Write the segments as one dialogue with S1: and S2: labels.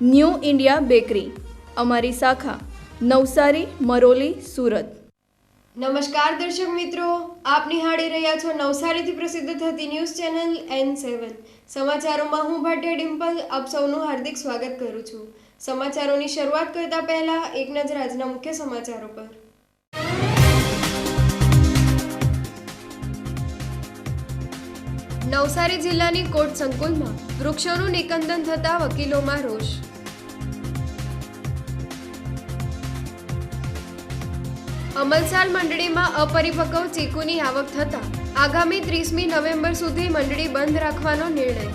S1: new India bakery, અમારી શાખા, નવસારી, મરોલી, સુરત.
S2: નમસ્કાર દર્શક મિત્રો, આપ નિહાળી રહ્યા છો નવસારીથી પ્રસિદ્ધ થતી ન્યૂઝ ચેનલ એન સેવન સમાચારોમાં હું ભાટિયા ડિમ્પલ, આપ સૌનું હાર્દિક સ્વાગત કરું છું. સમાચારોની શરૂઆત કરતા પહેલા એક નજર આજના મુખ્ય સમાચારો પર. નવસારી જિલ્લાની કોર્ટ સંકુલમાં વૃક્ષોનું નિકંદન થતા વકીલોમાં રોષ. અમલસાલ મંડળીમાં અપરિપક્વ ચીકુની આવક થતા આગામી ત્રીસમી નવેમ્બર સુધી મંડળી બંધ રાખવાનો નિર્ણય.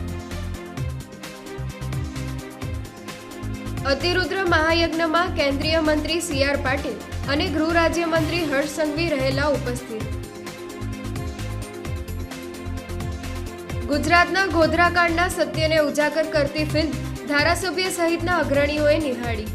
S2: અતિરુદ્ર મહાયજ્ઞમાં કેન્દ્રીય મંત્રી સી આર પાટીલ અને ગૃહ રાજ્યમંત્રી હર્ષ સંઘવી રહેલા ઉપસ્થિત. ગુજરાતના ગોધરાકાંડના સત્યને ઉજાગર કરતી ફિલ્મ ધારાસભ્ય સહિતના અગ્રણીઓએ નિહાળી.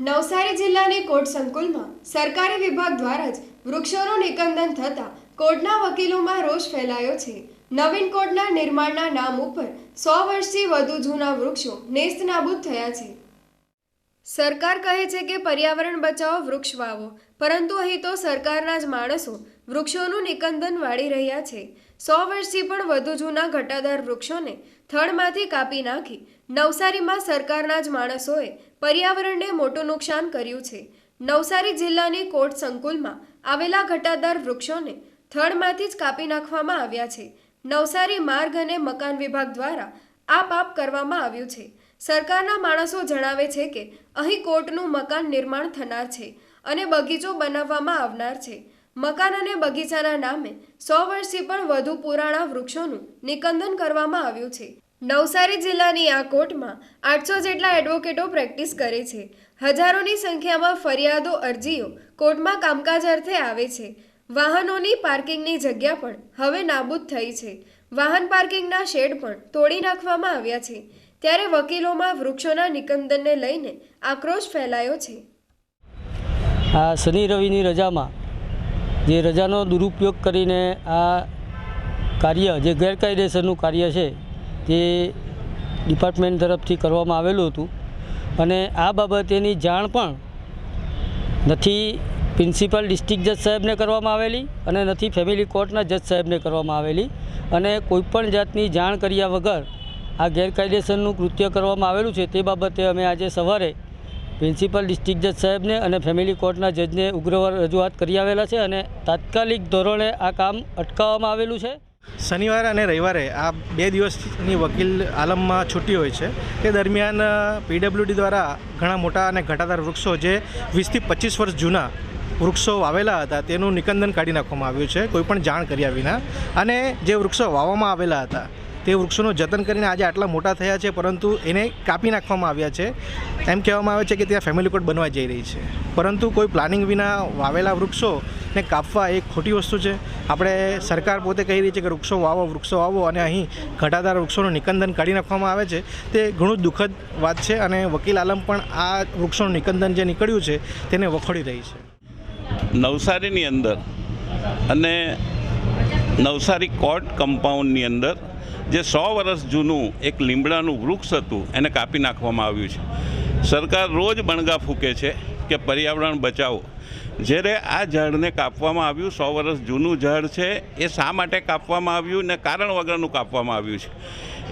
S2: નવસારી જિલ્લાની કોર્ટ સંકુલમાં સરકારી વિભાગ દ્વારા જ વૃક્ષોનું નિકંદન થતા કોર્ટના વકીલોમાં રોષ ફેલાયો છે. નવીન કોર્ટના નિર્માણના નામ ઉપર સો વર્ષથી વધુ જૂના વૃક્ષો નેસ્તનાબૂદ થયા છે. સરકાર કહે છે કે પર્યાવરણ બચાવો, વૃક્ષ વાવો. પરંતુ અહીં તો સરકારના જ માણસો વૃક્ષોનું નિકંદન વાળી રહ્યા છે. સો વર્ષથી પણ વધુ જૂના ઘટાદાર વૃક્ષોને થડમાંથી કાપી નાખી નવસારીમાં સરકારના જ માણસોએ પર્યાવરણને મોટું નુકસાન કર્યું છે. નવસારી જિલ્લાની કોટ સંકુલમાં આવેલા ઘટાદાર વૃક્ષોને થડમાંથી જ કાપી નાખવામાં આવ્યા છે. નવસારી માર્ગ અને મકાન વિભાગ દ્વારા આ પાપ કરવામાં આવ્યું છે. સરકારના માણસો જણાવે છે કે અહીં કોર્ટનું મકાન નિર્માણ થનાર છે અને બગીચો બનાવવામાં આવનાર છે. મકાન અને બગીચાના નામે સો વર્ષથી પણ વધુ પુરાણા વૃક્ષોનું નિકંદન કરવામાં આવ્યું છે. નવસારી જિલ્લાની આ કોર્ટમાં આઠસો જેટલા એડવોકેટો પ્રેક્ટિસ કરે છે. હજારોની સંખ્યામાં ફરિયાદો અરજીઓ કોર્ટમાં કામકાજ અર્થે આવે છે. વાહનોની પાર્કિંગની જગ્યા પણ હવે નાબૂદ થઈ છે. વાહન પાર્કિંગના શેડ પણ તોડી નાખવામાં આવ્યા છે. ત્યારે વકીલોમાં વૃક્ષોના નિકંદનને લઈને આક્રોશ ફેલાયો છે.
S3: આ શનિ રવિની રજામાં જે રજાનો દુરુપયોગ કરીને આ કાર્ય, જે ગેરકાયદેસરનું કાર્ય છે, તે ડિપાર્ટમેન્ટ તરફથી કરવામાં આવેલું હતું. અને આ બાબતેની જાણ પણ નથી પ્રિન્સિપલ ડિસ્ટ્રિક્ટ જજ સાહેબને કરવામાં આવેલી અને નથી ફેમિલી કોર્ટના જજ સાહેબને કરવામાં આવેલી. અને કોઈપણ જાતની જાણ કર્યા વગર આ ગેરકાયદેસરનું કૃત્ય કરવામાં આવેલું છે તે બાબતે અમે આજે સવારે પ્રિન્સિપલ ડિસ્ટ્રિક્ટ જજ સાહેબને અને ફેમિલી કોર્ટના જજને ઉગ્રવાર રજૂઆત કરી આવેલા છે અને તાત્કાલિક ધોરણે આ કામ અટકાવવામાં આવેલું છે.
S4: શનિવારે અને રવિવારે આ બે દિવસની વકીલ આલમમાં છૂટી હોય છે. તે દરમિયાન પીડબ્લ્યુડી દ્વારા ઘણા મોટા અને ઘટાદાર વૃક્ષો જે વીસથી પચીસ વર્ષ જૂના વૃક્ષો વાવેલા હતા તેનું નિકંદન કાઢી નાખવામાં આવ્યું છે કોઈપણ જાણ કર્યા વિના. અને જે વૃક્ષો વાવવામાં આવેલા હતા તે વૃક્ષોનું જતન કરીને આજે આટલા મોટા થયા છે, પરંતુ એને કાપી નાખવામાં આવ્યા છે. એમ કહેવામાં આવે છે કે ત્યાં ફેમિલી કોર્ટ બનવા જઈ રહી છે. પરંતુ કોઈ પ્લાનિંગ વિના વાવેલા વૃક્ષોને કાપવા એ ખોટી વસ્તુ છે. આપણે સરકાર પોતે કહી રહી છે કે વૃક્ષો વાવો વૃક્ષો વાવો અને અહીં ઘટાદાર વૃક્ષોનું નિકંદન કાઢી નાખવામાં આવે છે. તે ઘણું દુઃખદ વાત છે અને વકીલ આલમ પણ આ વૃક્ષોનું નિકંદન જે નીકળ્યું છે તેને વખોડી રહી છે.
S5: નવસારીની અંદર અને નવસારી કોર્ટ કમ્પાઉન્ડની અંદર જે સો વર્ષ જૂનું એક લીમડાનું વૃક્ષ હતું, એને કાપી નાખવામાં આવ્યું છે. સરકાર રોજ બણગા ફૂંકે છે કે પર્યાવરણ બચાવો. જ્યારે આ ઝાડને કાપવામાં આવ્યું, સો વર્ષ જૂનું ઝાડ છે, એ શા માટે કાપવામાં આવ્યું ને કારણ વગરનું કાપવામાં આવ્યું છે?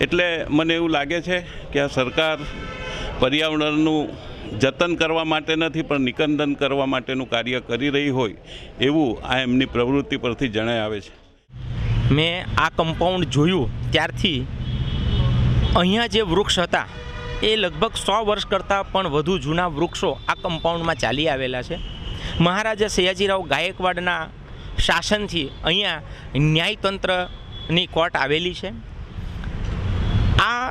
S5: એટલે મને એવું લાગે છે કે આ સરકાર પર્યાવરણનું જતન કરવા માટે નથી, પણ નિકંદન કરવા માટેનું કાર્ય કરી રહી હોય, એવું આ એમની પ્રવૃત્તિ પરથી જણાય આવે છે.
S6: મેં આ કમ્પાઉન્ડ જોયું ત્યારથી. અહીંયા જે વૃક્ષ હતા, એ લગભગ સો વર્ષ કરતાં પણ વધુ જૂના વૃક્ષો આ કમ્પાઉન્ડમાં ચાલી આવેલા છે. મહારાજા સયાજીરાવ ગાયકવાડના શાસનથી અહીંયા ન્યાયતંત્રની કોર્ટ આવેલી છે. આ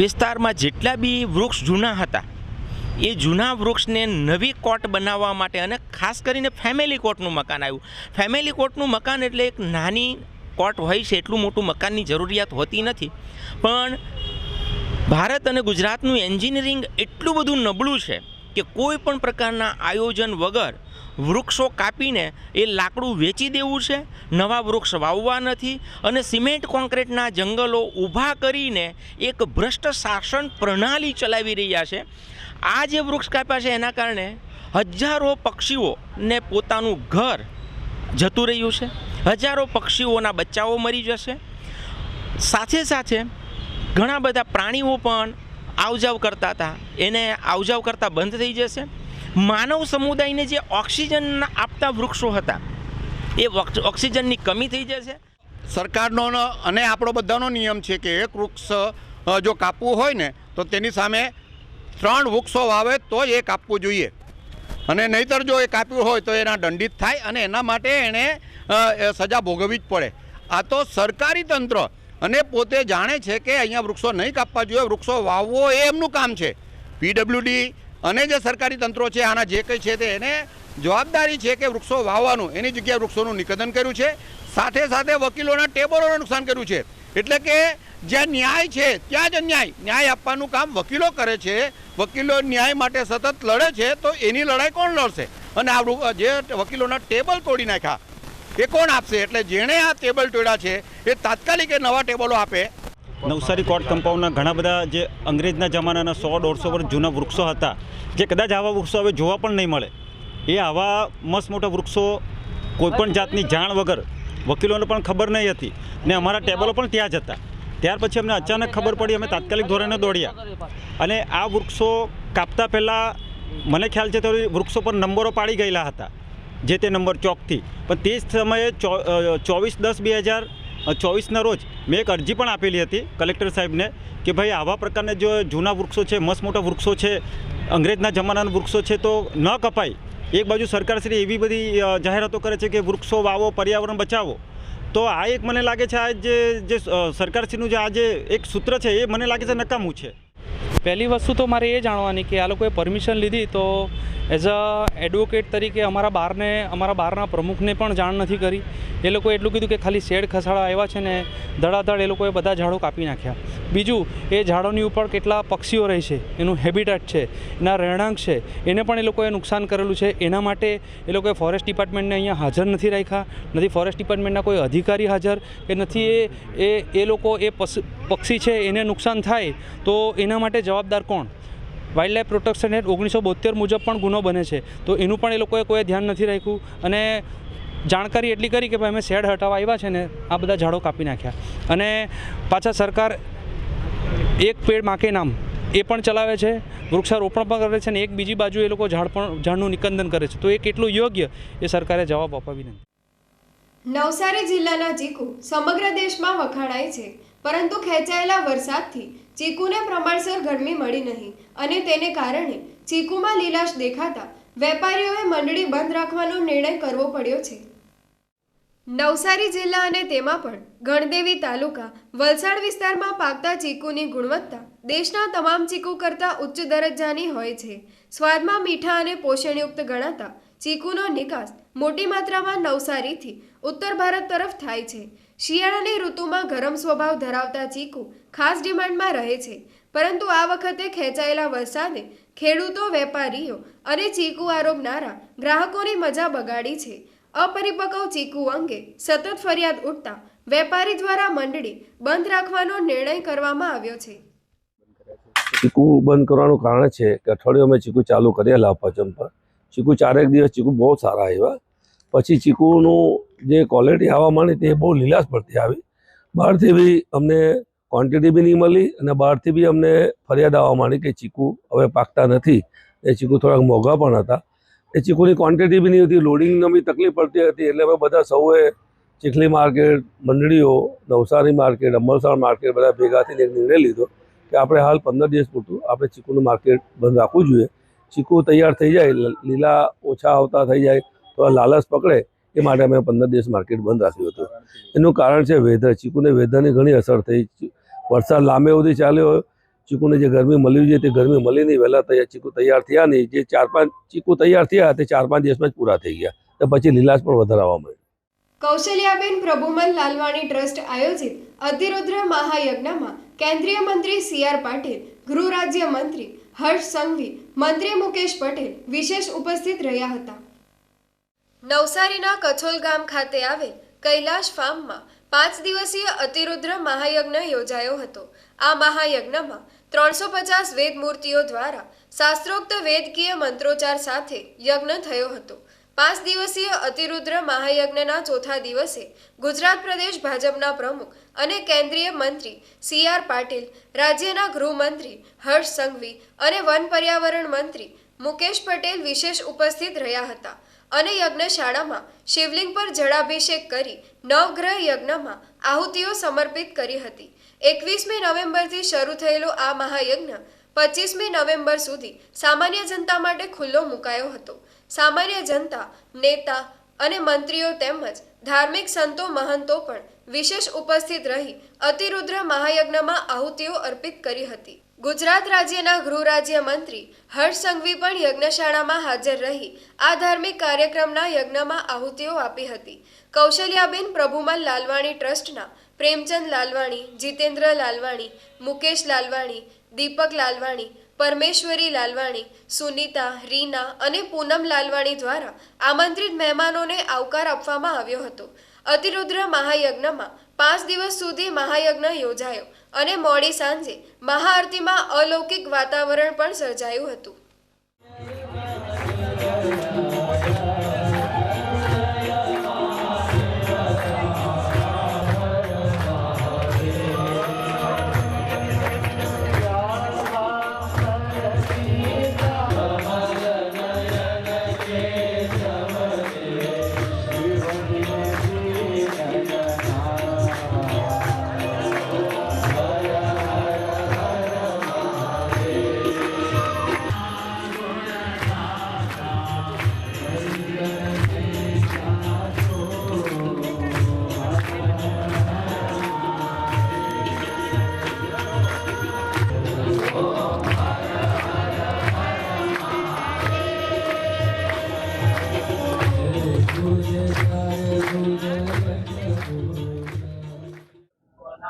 S6: વિસ્તારમાં જેટલા બી વૃક્ષ જૂના હતા, એ જૂના વૃક્ષને નવી કોર્ટ બનાવવા માટે અને ખાસ કરીને ફેમિલી કોર્ટનું મકાન આવ્યું. ફેમિલી કોર્ટનું મકાન એટલે એક નાની કોર્ટ હોય છે એટલું મોટું મકાનની જરૂરિયાત હોતી નથી. પણ ભારત અને ગુજરાતનું એન્જિનિયરિંગ એટલું બધું નબળું છે કે કોઈ પણ પ્રકારના આયોજન વગર વૃક્ષો કાપીને એ લાકડું વેચી દેવું છે, નવા વૃક્ષ વાવવા નથી અને સિમેન્ટ કોન્ક્રીટના જંગલો ઊભા કરીને એક ભ્રષ્ટ શાસન પ્રણાલી ચલાવી રહ્યા છે. આ જે વૃક્ષ કાપ્યા છે એના કારણે હજારો પક્ષીઓને પોતાનું ઘર જતું રહ્યું છે. હજારો પક્ષીઓના બચ્ચાઓ મરી જશે. સાથે સાથે ઘણા બધા પ્રાણીઓ પણ આવજાવ કરતા હતા. એને આવજાવ કરતા બંધ થઈ જશે. માનવ સમુદાયને જે ઓક્સિજન આપતા વૃક્ષો હતા, એ ઓક્સિજનની કમી થઈ જશે.
S7: સરકારનો અને આપણો બધાનો નિયમ છે કે એક વૃક્ષ જો કાપવું હોય ને, તો તેની સામે ત્રણ વૃક્ષો વાવે તો એ કાપવું જોઈએ. અને નહીતર જો એ કાપ્યું હોય તો એના દંડિત થાય અને એના માટે એણે સજા ભોગવવી જ પડે. આ તો સરકારી તંત્ર અને પોતે જાણે છે કે અહીંયા વૃક્ષો નહીં કાપવા જોઈએ, વૃક્ષો વાવવો એ એમનું કામ છે. પીડબ્લ્યુડી અને જે સરકારી તંત્રો છે, આના જે કંઈ છે તે એને જવાબદારી છે કે વૃક્ષો વાવવાનું, એની જગ્યાએ વૃક્ષોનું નિકંદન કર્યું છે. સાથે સાથે વકીલોના ટેબલોને નુકસાન કર્યું છે. એટલે કે જ્યાં ન્યાય છે, ત્યાં જ અન્યાય. ન્યાય આપવાનું કામ વકીલો કરે છે. વકીલો ન્યાય માટે સતત લડે છે, તો એની લડાઈ કોણ લડશે? અને આ જે વકીલોના ટેબલ તોડી નાખ્યા. એ કોણ આપશે? એટલે જેણે આ ટેબલ તોડ્યા છે, એ તાત્કાલિક નવા ટેબલો આપે.
S8: નવસારી કોર્ટ કમ્પાઉન્ડના ઘણા બધા જે અંગ્રેજના જમાનાના સો દોઢસો વર્ષ જૂના વૃક્ષો હતા, જે કદાચ આવા વૃક્ષો હવે જોવા પણ નહીં મળે. એ આવા મસ્ત મોટા વૃક્ષો કોઈપણ જાતની જાણ વગર વકીલોને પણ ખબર નહીં હતી. ને અમારા ટેબલો પણ ત્યાં જ હતા. ત્યાર પછી અમને અચાનક ખબર પડી, અમે તાત્કાલિક ધોરણે દોડ્યા. અને આ વૃક્ષો કાપતા પહેલાં મને ખ્યાલ છે તો વૃક્ષો પર નંબરો પાડી ગયેલા હતા, જે તે નંબર ચોકથી. પણ તે જ સમયે ચોવીસ દસ બે હજાર ચોવીસના રોજ મેં એક અરજી પણ આપેલી હતી કલેક્ટર સાહેબને કે ભાઈ આવા પ્રકારના જો જૂના વૃક્ષો છે, મસ્ત મોટા વૃક્ષો છે, અંગ્રેજના જમાનાના વૃક્ષો છે તો ન કપાય. એક બાજુ સરકારશ્રી એવી બધી જાહેરાતો કરે છે કે વૃક્ષો વાવો, પર્યાવરણ બચાવો. તો આ એક મને લાગે છે આ જે જે સરકારશ્રીનું જે આ જે એક સૂત્ર છે એ મને લાગે છે નકામું છે.
S9: પહેલી વસ્તુ તો મારે એ જાણવાની કે આ લોકોએ પરમિશન લીધી તો એઝ અ એડવોકેટ તરીકે અમારા બારને, અમારા બારના પ્રમુખને પણ જાણ નથી કરી. એ લોકોએ એટલું કીધું કે ખાલી શેડ ખસાડા આવ્યા છે ને ધડાધડ એ લોકોએ બધા ઝાડો કાપી નાખ્યા. બીજું, એ ઝાડોની ઉપર કેટલા પક્ષીઓ રહે છે, એનું હેબિટેટ છે, એના રહેણાંક છે, એને પણ એ લોકોએ નુકસાન કરેલું છે. એના માટે એ લોકોએ ફોરેસ્ટ ડિપાર્ટમેન્ટને અહીંયા હાજર નથી રાખ્યા. નથી ફોરેસ્ટ ડિપાર્ટમેન્ટના કોઈ અધિકારી હાજર કે નથી એ એ લોકો એ પક્ષી છે, એને નુકસાન થાય તો એના માટે જવાબદાર કોણ? વાઇલ્ડ લાઈફ પ્રોટેક્શન એક્ટ ઓગણીસો બોતેર મુજબ પણ ગુનો બને છે. તો એનું પણ એ લોકોએ કોઈ ધ્યાન નથી રાખ્યું. અને જાણકારી એટલી કરી કે ભાઈ અમે શેડ હટાવવા આવ્યા છે ને, આ બધા ઝાડો કાપી નાખ્યા. અને પાછા સરકાર એક પેડ માકે નામ એ પણ ચલાવે છે. વૃક્ષારોપણ પણ કરે છે અને એક બીજી બાજુ એ લોકો ઝાડ પણ, ઝાડનું નિકંદન કરે છે. તો એ કેટલું યોગ્ય એ સરકારે જવાબ આપવા વિનંતી
S2: નવસારી જિલ્લાના ચીકુ સમગ્ર દેશમાં વખાણાય છે. પરંતુ ખેંચાયેલા વરસાદથી ચીકુને પ્રમાણસર ગરમી મળી નહીં અને તેને કારણે ચીકુમાં લીલાશ દેખાતા વેપારીઓએ મંડળી બંધ રાખવાનો નિર્ણય કરવો પડ્યો છે. નવસારી જિલ્લા અને તેમાં પણ ગણદેવી તાલુકા, વલસાડ વિસ્તારમાં પાકતા ચીકુની ગુણવત્તા દેશના તમામ ચીકુ કરતાં ઉચ્ચ દરજ્જાની હોય છે. સ્વાદમાં મીઠા અને પોષણયુક્ત ગણાતા ચીકુનો નિકાસ મોટી માત્રામાં નવસારીથી ઉત્તર ભારત તરફ થાય છે. શિયાળાની ઋતુમાં ગરમ સ્વભાવ ધરાવતા ચીકુ ખાસ ડિમાન્ડમાં રહે છે. પરંતુ આ વખતે ખેંચાયેલા વરસાદે ખેડૂતો, વેપારીઓ અને ચીકુ આરોગનારા ગ્રાહકોની મજા બગાડી છે. અપરિપક્વ ચીકુ અંગે સતત ફરિયાદ ઉઠતા વેપારી દ્વારા મંડળી બંધ રાખવાનો નિર્ણય કરવામાં આવ્યો છે.
S10: ચીકુ બંધ કરવાનું કારણ છે કે અઠવાડિયું અમે ચીકુ ચાલુ કરેલા અપાચમ પર. ચીકુ ચારેક દિવસ ચીકુ બહુ સારા આવ્યા. પછી ચીકુનું જે ક્વોલિટી આવવા માંડી તે બહુ લીલાશ પડતી આવી. બહારથી બી અમને ક્વોન્ટિટી બી નહીં મળી અને બહારથી બી અમને ફરિયાદ આવવા માંડી કે ચીકુ હવે પાકતા નથી. એ ચીકુ થોડાક મોંઘા પણ હતા. એ ચીકુની ક્વોન્ટિટી બી નહીં હતી લોડિંગનો બી તકલીફ પડતી હતી એટલે અમે બધા સૌએ ચીખલી માર્કેટ, મંડળીઓ, નવસારી માર્કેટ અમલસાડ માર્કેટ બધા ભેગા થઈને એક નિર્ણય લીધો કે આપણે હાલ પંદર દિવસ પૂરતું આપણે ચીકુનું માર્કેટ બંધ રાખવું જોઈએ. ચીકુ તૈયાર થઈ જાય લીલા ઓછા આવતા થઈ જાય તો લાલચ પકડે એ માટે અમે પંદર દિવસ માર્કેટ બંધ રાખ્યું હતું. એનું કારણ છે વેધર. ચીકુને વેધરની ઘણી અસર થઈ. વરસાદ લાંબે સુધી ચાલ્યો. ચીકુને જે ગરમી મળી છે તે ગરમી મળી નહીં. વહેલા તૈયાર ચીકુ તૈયાર થયા નહીં. જે ચાર પાંચ ચીકુ તૈયાર થયા તે ચાર પાંચ દિવસમાં જ પૂરા થઈ ગયા. તો પછી લીલાશ પણ વધારવા મળ્યો.
S2: કૌશલ્યાબેન પ્રભુમલ લાલવાણી ટ્રસ્ટ આયોજિત અતિરુદ્ર મહાયજ્ઞમાં કેન્દ્રીય મંત્રી સી આર પાટીલ, ગૃહ રાજ્ય મંત્રી હર્ષ સંઘવી, મંત્રી મુકેશ પટેલ વિશેષ ઉપસ્થિત રહ્યા હતા. નવસારીના કછોલ ગામ ખાતે આવેલ કૈલાશ ફાર્મમાં પાંચ દિવસીય અતિરુદ્ર મહાયજ્ઞ યોજાયો હતો. આ મહાયજ્ઞમાં ત્રણસો પચાસ વેદ મૂર્તિઓ દ્વારા શાસ્ત્રોક્ત વેદકીય મંત્રોચ્ચાર સાથે યજ્ઞ થયો હતો. પાંચ દિવસીય અતિરુદ્ર મહાયજ્ઞના ચોથા દિવસે ગુજરાત પ્રદેશ ભાજપના પ્રમુખ અને કેન્દ્રીય મંત્રી સી આર પાટીલ, રાજ્યના ગૃહમંત્રી હર્ષ સંઘવી અને વન પર્યાવરણ મંત્રી મુકેશ પટેલ વિશેષ ઉપસ્થિત રહ્યા હતા. અને યજ્ઞશાળામાં શિવલિંગ પર જળાભિષેક કરી નવગ્રહ યજ્ઞમાં આહુતિઓ સમર્પિત કરી હતી. એકવીસમી નવેમ્બરથી શરૂ થયેલો આ મહાયજ્ઞ પચીસમી નવેમ્બર સુધી સામાન્ય જનતા માટે ખુલ્લો મુકાયો હતો. સામાન્ય જનતા, નેતા અને મંત્રીઓ તેમજ ધાર્મિક સંતો મહંતો પણ વિશેષ ઉપસ્થિત રહી અતિરુદ્ર મહાયજ્ઞમાં આહુતિઓ અર્પિત કરી હતી. ગુજરાત રાજ્યના ગૃહ રાજ્ય મંત્રી હર્ષ સંઘવી પણ યજ્ઞશાળામાં હાજર રહી આ ધાર્મિક કાર્યક્રમના યજ્ઞમાં આહુતિઓ આપી હતી. કૌશલ્યાબેન પ્રભુમલ લાલવાણી ટ્રસ્ટના પ્રેમચંદ લાલવાણી, જીતેન્દ્ર લાલવાણી, મુકેશ લાલવાણી, દીપક લાલવાણી પરમેશ્વરી લાલવાણી, સુનીતા, રીના અને પૂનમ લાલવાણી દ્વારા આમંત્રિત મહેમાનોને આવકાર આપવામાં આવ્યો હતો. અતિરુદ્ર મહાયજ્ઞમાં પાંચ દિવસ સુધી મહાયજ્ઞ યોજાયો અને મોડી સાંજે મહાઆરતીમાં અલૌકિક વાતાવરણ પણ સર્જાયું હતું.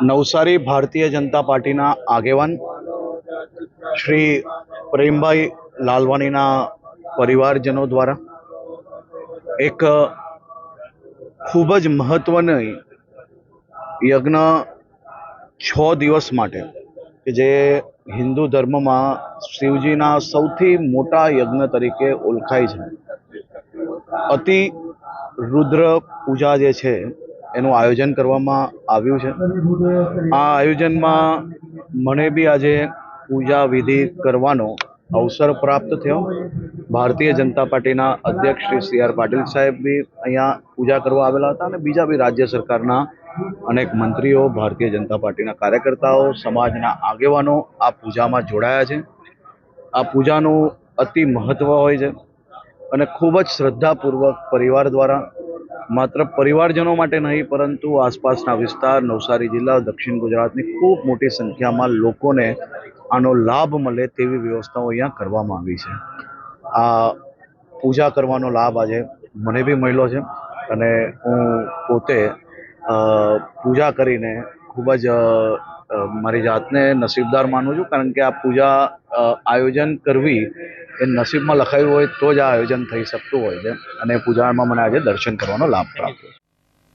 S11: નવસારી ભારતીય જનતા પાર્ટીના આગેવાન શ્રી પ્રેમભાઈ લાલવાણીના પરિવારજનો દ્વારા એક ખૂબ જ મહત્વની યજ્ઞ છ દિવસ માટે કે જે હિન્દુ ધર્મમાં શિવજીના સૌથી મોટા યજ્ઞ તરીકે ઓળખાય છે. અતિ રુદ્ર પૂજા જે છે એનું આયોજન કરવામાં આવ્યું છે. આ આયોજનમાં મને બી આજે પૂજા વિધિ કરવાનો અવસર પ્રાપ્ત થયો. ભારતીય જનતા પાર્ટીના અધ્યક્ષ શ્રી સી આર પાટીલ સાહેબ બી અહીંયા પૂજા કરવા આવેલા હતા અને બીજા બી રાજ્ય સરકારના અનેક મંત્રીઓ, ભારતીય જનતા પાર્ટીના કાર્યકર્તાઓ, સમાજના આગેવાનો આ પૂજામાં જોડાયા છે. આ પૂજાનું અતિ મહત્ત્વ હોય છે અને ખૂબ જ શ્રદ્ધાપૂર્વક પરિવાર દ્વારા માત્ર પરિવારજનો માટે નહીં, પરંતુ આસપાસના વિસ્તાર, નવસારી જિલ્લા, દક્ષિણ ગુજરાતની ખૂબ મોટી સંખ્યામાં લોકોને આનો લાભ મળે તેવી વ્યવસ્થાઓ અહીંયા કરવામાં આવી છે. આ પૂજા કરવાનો લાભ આજે મને બી મળ્યો છે અને હું પોતે પૂજા કરીને ખૂબ જ મારી જાતને નસીબદાર માનું છું, કારણ કે આ પૂજા આયોજન કરવી એ નસીબમાં લખાયું હોય તો જ આ આયોજન થઈ શકતું હોય છે. અને પૂજામાં મને આજે દર્શન કરવાનો લાભ પ્રાપ્ત.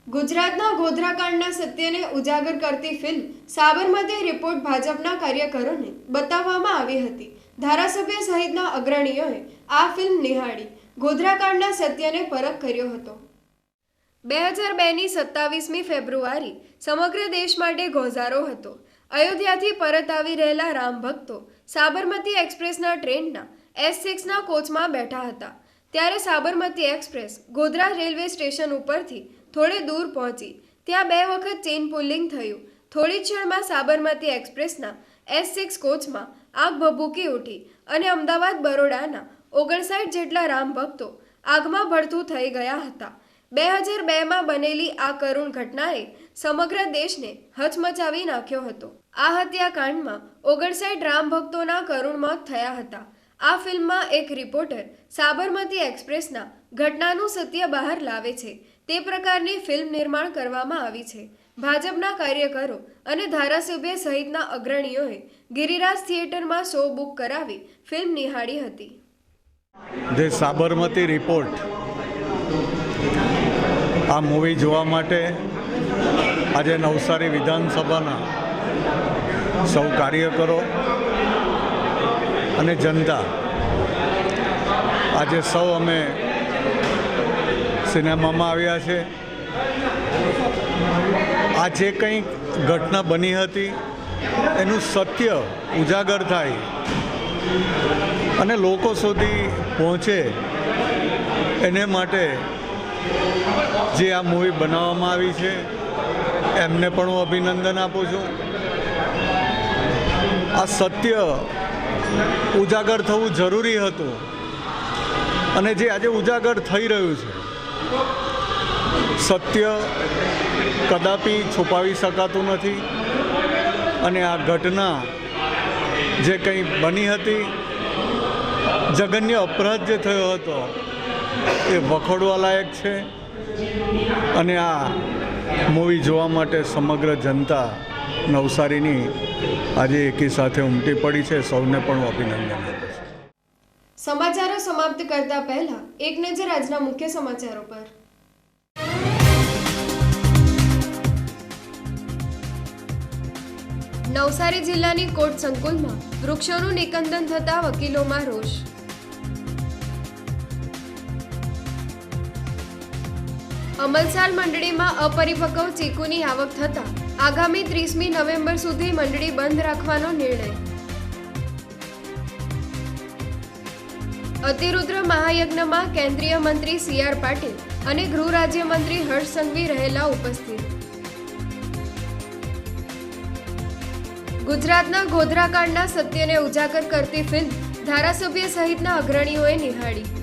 S2: ગુજરાતના ગોધરાકાંડના સત્યને ઉજાગર કરતી ફિલ્મ સાબરમતી રિપોર્ટ ભાજપના કાર્યકરોને બતાવવામાં આવી હતી. ધારાસભ્ય સહિતના અગ્રણીઓએ આ ફિલ્મ નિહાળી. ગોધરાકાંડના સત્યને પરખ કર્યો હતો. બે હજાર બેની સત્તાવીસમી ફેબ્રુઆરી સમગ્ર દેશ માટે ગોઝારો હતો. અયોધ્યાથી પરત આવી રહેલા રામ ભક્તો સાબરમતી એક્સપ્રેસના ટ્રેનના એસ સિક્સના કોચમાં બેઠા હતા. ત્યારે Sabarmati express Godhra railway station ઉપરથી થોડે દૂર પહોંચી. ત્યાં બે વખત ચેઇન પુલિંગ થયું. થોડી ક્ષણમાં સાબરમતી એક્સપ્રેસના એસ સિક્સ કોચમાં આગ ભભૂકી ઉઠી અને અમદાવાદ બરોડાના ઓગણસાઠ જેટલા રામ ભક્તો આગમાં ભડથું થઈ ગયા હતા. બે હજાર બેમાં બનેલી આ કરુણ ઘટનાએ સમગ્ર દેશને હચમચાવી નાખ્યો હતો. આ હત્યાકાંડમાં ઓગણસાઠ રામ ભક્તોના કરુણ મોત થયા હતા. આ ફિલ્મમાં એક રિપોર્ટર સાબરમતી એક્સપ્રેસના ઘટનાનું સત્ય બહાર લાવે છે. તે પ્રકારની ફિલ્મ નિર્માણ કરવામાં આવી છે. ભાજપના કાર્યકરો અને ધારાસભ્ય સહિતના અગ્રણીઓએ ગિરિરાજ થિયેટરમાં શો બુક કરાવી ફિલ્મ નિહાળી હતી.
S12: જે સાબરમતી રિપોર્ટ આ મૂવી જોવા માટે આજે નવસારી વિધાનસભાના સૌ કાર્યકરો અને જનતા. આજે સૌ અમે સિનેમામાં આવ્યા છે. આ જે કંઈ ઘટના બની હતી, એનું સત્ય ઉજાગર થાય અને લોકો સુધી પહોંચે એને માટે જે આ મૂવી બનાવવામાં આવી છે, એમને પણ હું અભિનંદન આપું છું. આ સત્ય ઉજાગર થવું જરૂરી હતું. અને જે આજે ઉજાગર થઈ રહ્યું છે, સત્ય કદાપી છુપાવી શકાતું નથી. અને આ ઘટના જે કંઈ બની હતી જઘન્ય અપરાધ જે થયો હતો, એ વખોડવા લાયક છે. અને આ મૂવી જોવા માટે સમગ્ર જનતા નવસારીની આજે એકી સાથે ઉમટી પડી છે. સૌને પણ અભિનંદન
S2: સમાચારો સમાપ્ત કરતા પહેલા એક નજર આજના મુખ્ય સમાચારો પર. નવસારી જિલ્લાની કોર્ટ સંકુલમાં વૃક્ષોનું નિકંદન થતા વકીલોમાં રોષ. અમલસાલ મંડળીમાં અપરિપક્વ ચીકુની આવક થતા આગામી ત્રીસમી નવેમ્બર સુધી મંડળી બંધ રાખવાનો નિર્ણય. અતિરુદ્ર મહાયજ્ઞમાં કેન્દ્રીય મંત્રી સી આર પાટીલ અને ગૃહ રાજ્યમંત્રી હર્ષ સંઘવી રહેલા ઉપસ્થિત. ગુજરાતના ગોધરાકાંડના સત્યને ઉજાગર કરતી ફિલ્મ ધારાસભ્ય સહિતના અગ્રણીઓએ નિહાળી.